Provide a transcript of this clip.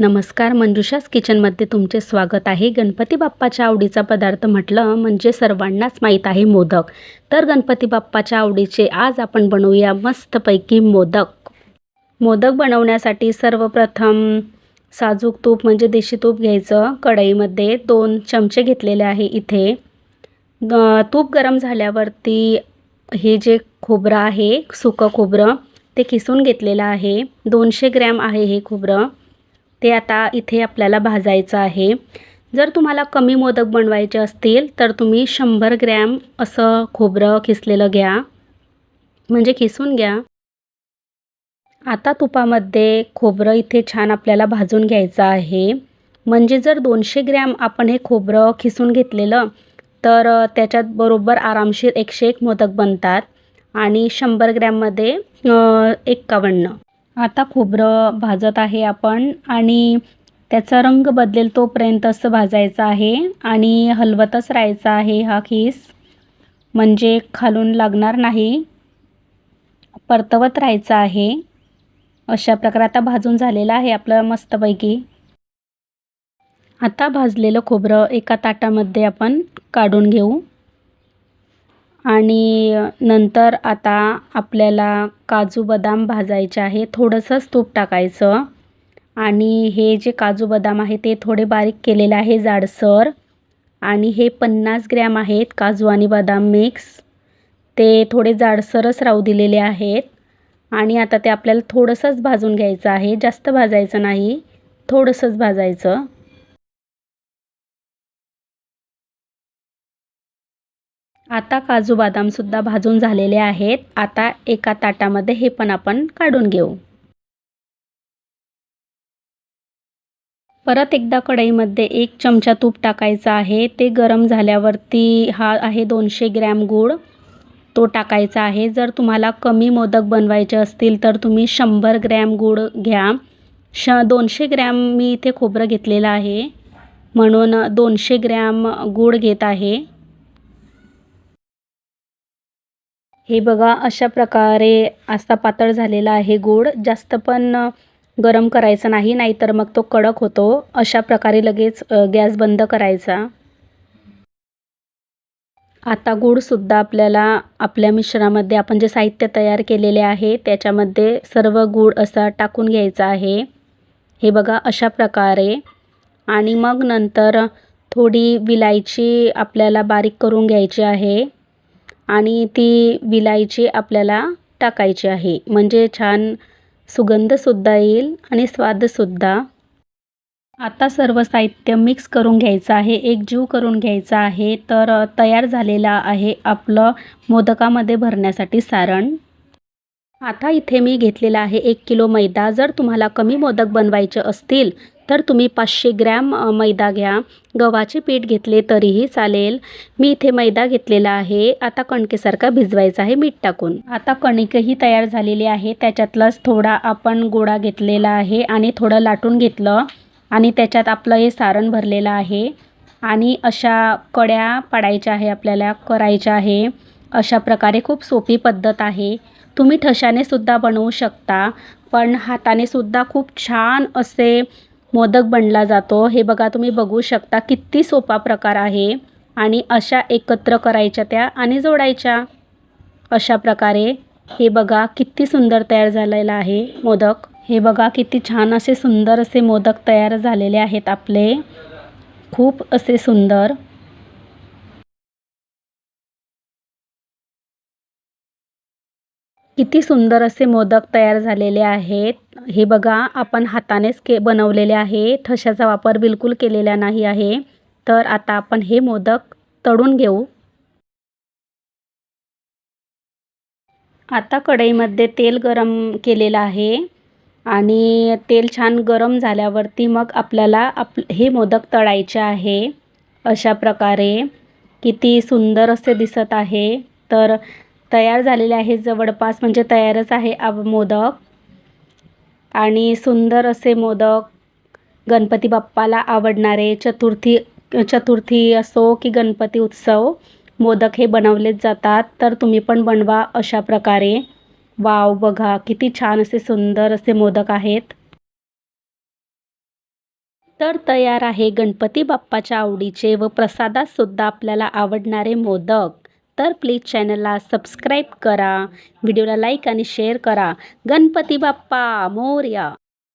नमस्कार मंजुषास किचनमध्ये तुमचे स्वागत आहे. गणपती बाप्पाच्या आवडीचा पदार्थ म्हटलं म्हणजे सर्वांनाच माहीत आहे मोदक. तर गणपती बाप्पाच्या आवडीचे आज आपण बनवूया मस्तपैकी मोदक. मोदक बनवण्यासाठी सर्वप्रथम साजूक तूप म्हणजे देशी तूप घ्यायचं. कढईमध्ये दोन चमचे घेतलेले आहे इथे. तूप गरम झाल्यावरती हे जे खोबरं आहे सुकं खोबरं ते किसून घेतलेलं आहे. दोनशे ग्रॅम आहे हे खोबरं. ते आता इथे आपल्याला भाजायचं आहे. जर तुम्हाला कमी मोदक बनवायचे असतील तर तुम्ही शंभर ग्रॅम असं खोबरं किसलेलं घ्या. म्हणजे किसून घ्या. आता तुपामध्ये खोबरं इथे छान आपल्याला भाजून घ्यायचं आहे. म्हणजे जर दोनशे ग्रॅम आपण हे खोबरं खिसून घेतलेलं तर त्याच्यात बरोबर आरामशीर एकशे एक मोदक बनतात. आणि शंभर ग्रॅममध्ये एक्कावन्न आता खोबरं भाजत आहे आपण आणि त्याचा रंग बदलेल तोपर्यंत असं भाजायचं आहे आणि हलवतच राहायचा आहे हा खीस. म्हणजे खालून लागणार नाही. परतवत राहायचं आहे. अशा प्रकारे आता भाजून झालेलं आहे आपलं मस्तपैकी. आता भाजलेलं खोबरं एका ताटामध्ये आपण काढून घेऊ. आणि नंतर आता आपल्याला काजू बदाम भाजायचे आहे. थोडंसंच तूप टाकायचं. आणि हे जे काजू बदाम आहे ते थोडे बारीक केलेले आहे जाडसर. आणि हे पन्नास ग्रॅम आहेत काजू आणि बदाम मिक्स. ते थोडे जाडसरच राहू दिलेले आहेत. आणि आता ते आपल्याला थोडंसंच भाजून घ्यायचं आहे. जास्त भाजायचं नाही. थोडंसंच भाजायचं. आता काजू बदामसुद्धा भाजून झालेले आहेत. आता एका ताटामध्ये हे पण आपण काढून घेऊ. परत एकदा कढईमध्ये एक चमचा तूप टाकायचा आहे. ते गरम झाल्यावरती हा आहे दोनशे ग्रॅम गूळ. तो टाकायचा आहे. जर तुम्हाला कमी मोदक बनवायचे असतील तर तुम्ही शंभर ग्रॅम गूळ घ्या. श दोनशे ग्रॅम मी इथे खोबरं घेतलेलं आहे. म्हणून दोनशे ग्रॅम गूळ घेत आहे. हे बघा अशा प्रकारे असा पातळ झालेला आहे गूळ जास्त पण गरम करायचं नाही नाहीतर मग तो कडक होतो. अशा प्रकारे लगेच गॅस बंद करायचा. आता गूळसुद्धा आपल्याला आपल्या मिश्रणामध्ये आपण जे साहित्य तयार केलेले आहे त्याच्यामध्ये सर्व गूळ असा टाकून घ्यायचा आहे. हे बघा अशा प्रकारे. आणि मग नंतर थोडी विलायची आपल्याला बारीक करून घ्यायची आहे. आणि ती विलायची आपल्याला टाकायची आहे. म्हणजे छान सुगंधसुद्धा येईल आणि स्वादसुद्धा आता सर्व साहित्य मिक्स करून घ्यायचं आहे. एकजीव करून घ्यायचा आहे. तर तयार झालेला आहे आपलं मोदकामध्ये भरण्यासाठी सारण. आता इथे मी घेतलेला आहे एक किलो मैदा. जर तुम्हाला कमी मोदक बनवायचे असतील तर तुम्ही पाचशे ग्रॅम मैदा घ्या. गव्हाचे पीठ घेतले तरीही चालेल. मी इथे मैदा घेतलेला आहे. आता कणकेसारखा भिजवायचा आहे मीठ टाकून. आता कणिकही तयार झालेली आहे. त्याच्यातलाच थोडा आपण गोळा घेतलेला आहे आणि थोडं लाटून घेतलं. आणि त्याच्यात आपलं हे सारण भरलेलं आहे. आणि अशा कड्या पाडायच्या आहे आपल्याला करायच्या आहे. अशा प्रकारे खूप सोपी पद्धत आहे. तुम्ही ठशाने सुद्धा बनवू शकता. पण हाताने सुद्धा खूप छान असे मोदक बनला जातो. हे बघा तुम्ही बघू शकता किती सोपा प्रकार आहे. आणि अशा एकत्र करायच्या त्या आणि जोडायच्या अशा प्रकारे. हे बघा किती सुंदर तयार झालेलं आहे मोदक. हे बघा किती छान असे सुंदर असे मोदक तयार झालेले आहेत आपले. खूप असे सुंदर. किती सुंदर असे मोदक तयार झालेले आहेत. हे बघा आपण हातानेच के बनवलेले आहे ठशाचा वापर बिलकुल केलेला नाही आहे. तर आता आपण हे मोदक तळून घेऊ. आता कढईमध्ये तेल गरम केलेलं आहे आणि तेल छान गरम झाल्यावरती मग आपल्याला आप हे मोदक तळायचे आहे. अशा प्रकारे किती सुंदर असे दिसत आहे. तर तयार झालेले आहे. जवळपास म्हणजे तयारच आहे अब मोदक. आणि सुंदर असे मोदक गणपती बाप्पाला आवडणारे चतुर्थी चतुर्थी असो की गणपती उत्सव मोदक हे बनवलेच जातात. तर तुम्ही पण बनवा अशा प्रकारे. वाव बघा किती छान असे सुंदर असे मोदक आहेत. तर तयार आहे गणपती बाप्पाच्या आवडीचे व प्रसादातसुद्धा आपल्याला आवडणारे मोदक. तर प्लीज चॅनलला सबस्क्राईब करा व्हिडिओला लाईक आणि शेअर करा. गणपती बाप्पा मोर्या.